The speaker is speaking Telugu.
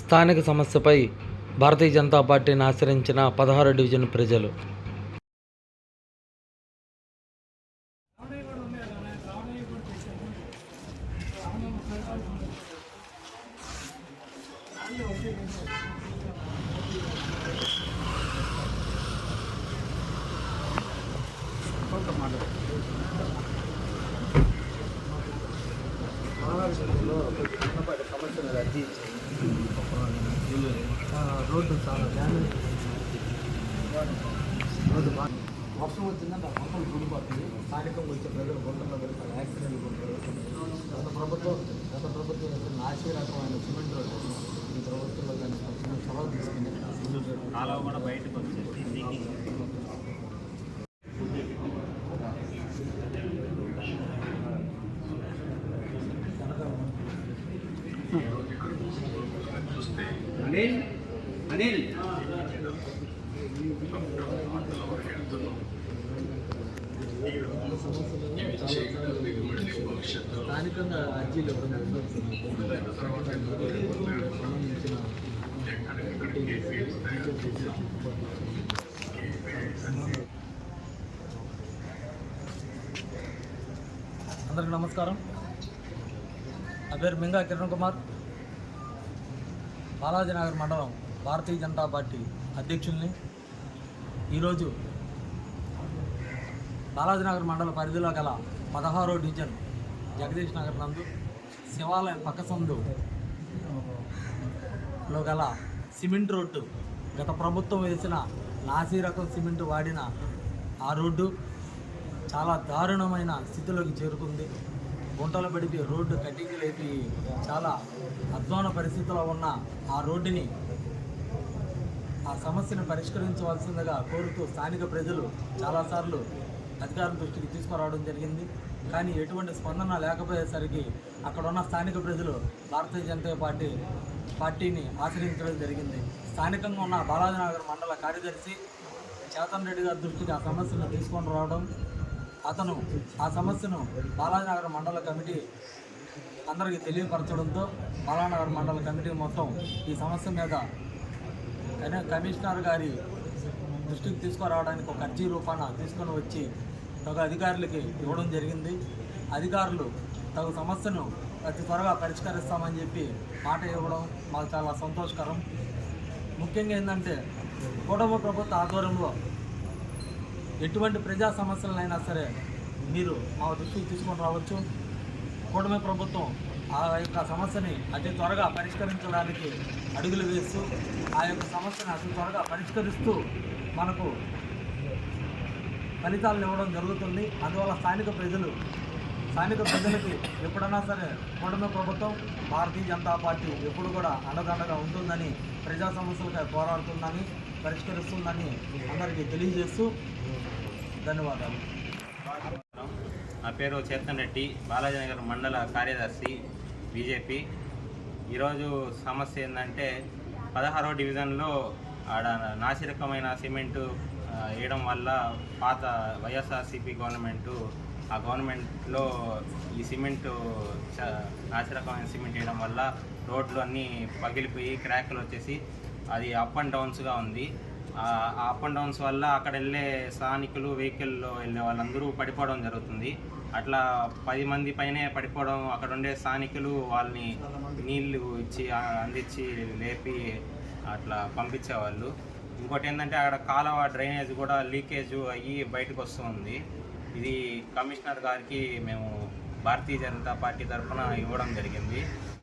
స్థానిక సమస్యపై భారతీయ జనతా పార్టీని ఆశ్రయించిన పదహారు డివిజన్ ప్రజలు. రోడ్డు చాలా డ్యామేజ్ రోడ్డు బాగా వర్షం వచ్చిందంటే ఆ గుంటలు కూలిపోతుంది స్థానికంగా వచ్చే ప్రజలు గుంటల్లో పెడతారు యాక్సిడెంట్లు కూడా గత ప్రభుత్వం గత ప్రభుత్వం యొక్క నాశీ రకమైన సిమెంట్ రోడ్డు ఈ ప్రభుత్వంలో కానీ తక్షణం చొరవ తీసుకుని కూడా బయటకు అనిల్. స్థానికంగా అర్జీలు అందరికి నమస్కారం. నా పేరు మింగా కిరణ్ కుమార్. బాలాజీనగర్ మండలం భారతీయ జనతా పార్టీ అధ్యక్షుల్ని ఈరోజు బాలాజీనగర్ మండల పరిధిలో గల పదహారో డివిజన్ జగదీష్ నగర్ నందు శివాలయం పక్క సందులో గల సిమెంట్ రోడ్డు గత ప్రభుత్వం వేసిన నాసీ రకం సిమెంట్ వాడిన ఆ రోడ్డు చాలా దారుణమైన స్థితిలోకి చేరుకుంది. గుంటలు పడిపి రోడ్డు కటింగ్ లేపి చాలా అధ్వాన పరిస్థితిలో ఉన్న ఆ రోడ్డుని ఆ సమస్యను పరిష్కరించవలసిందిగా కోరుతూ స్థానిక ప్రజలు చాలాసార్లు అధికారుల దృష్టికి తీసుకురావడం జరిగింది. కానీ ఎటువంటి స్పందన లేకపోయేసరికి అక్కడ ఉన్న స్థానిక ప్రజలు భారతీయ జనతా పార్టీ పార్టీని ఆశ్రయించడం జరిగింది. స్థానికంగా ఉన్న బాలాజీనగర్ మండల కార్యదర్శి చేతన్ రెడ్డి గారి దృష్టికి ఆ సమస్యను తీసుకొని రావడం అతను ఆ సమస్యను బాలాజీనగర్ మండల కమిటీ అందరికీ తెలియపరచడంతో బాలానగర్ మండల కమిటీ మొత్తం ఈ సమస్య మీద కమిషనర్ గారి దృష్టికి తీసుకురావడానికి ఒక అర్జీ రూపాన తీసుకొని వచ్చి తగు అధికారులకి ఇవ్వడం జరిగింది. అధికారులు తగు సమస్యను అతి త్వరగా పరిష్కరిస్తామని చెప్పి మాట ఇవ్వడం మాకు చాలా సంతోషకరం. ముఖ్యంగా ఏంటంటే కూటమి ప్రభుత్వ ఆధ్వర్యంలో ఎటువంటి ప్రజా సమస్యలైనా సరే మీరు మా దృష్టికి తీసుకొని రావచ్చు. కూటమి ప్రభుత్వం ఆ యొక్క సమస్యని అతి త్వరగా పరిష్కరించడానికి అడుగులు వేస్తూ ఆ యొక్క సమస్యను అతి త్వరగా పరిష్కరిస్తూ మనకు ఫలితాలను ఇవ్వడం జరుగుతుంది. అందువల్ల స్థానిక ప్రజలు స్థానిక ప్రజలకి ఎప్పుడన్నా సరే కూటమి ప్రభుత్వం భారతీయ జనతా పార్టీ ఎప్పుడు కూడా అండదండగా ఉంటుందని ప్రజా సమస్యలపై పోరాడుతుందని పరిష్కరిస్తుందని అందరికీ తెలియజేస్తూ ధన్యవాదాలు. నా పేరు చేతన్ రెడ్డి బాలాజీనగర్ మండల కార్యదర్శి. బీజేపీ. ఈరోజు సమస్య ఏంటంటే పదహారో డివిజన్లో ఆడ నాసిరకమైన సిమెంటు వేయడం వల్ల పాత వైఎస్ఆర్సీపీ గవర్నమెంటు ఆ గవర్నమెంట్లో ఈ సిమెంటు చ- నాసిరకమైన సిమెంట్ వేయడం వల్ల రోడ్లు అన్నీ పగిలిపోయి క్రాక్లు వచ్చేసి అది అప్ అండ్ డౌన్స్గా ఉంది. అప్ అండ్ డౌన్స్ వల్ల అక్కడ వెళ్ళే స్థానికులు వెహికల్లో వెళ్ళే వాళ్ళందరూ పడిపోవడం జరుగుతుంది. అట్లా పది మంది పైనే పడిపోవడం అక్కడ ఉండే స్థానికులు వాళ్ళని నీళ్ళు ఇచ్చి అందించి లేపి అట్లా పంపించేవాళ్ళు. ఇంకోటి ఏంటంటే అక్కడ కాలువ డ్రైనేజ్ కూడా లీకేజ్ అయ్యి బయటకు వస్తుంది. ఇది కమిషనర్ గారికి మేము భారతీయ జనతా పార్టీ తరఫున ఇవ్వడం జరిగింది.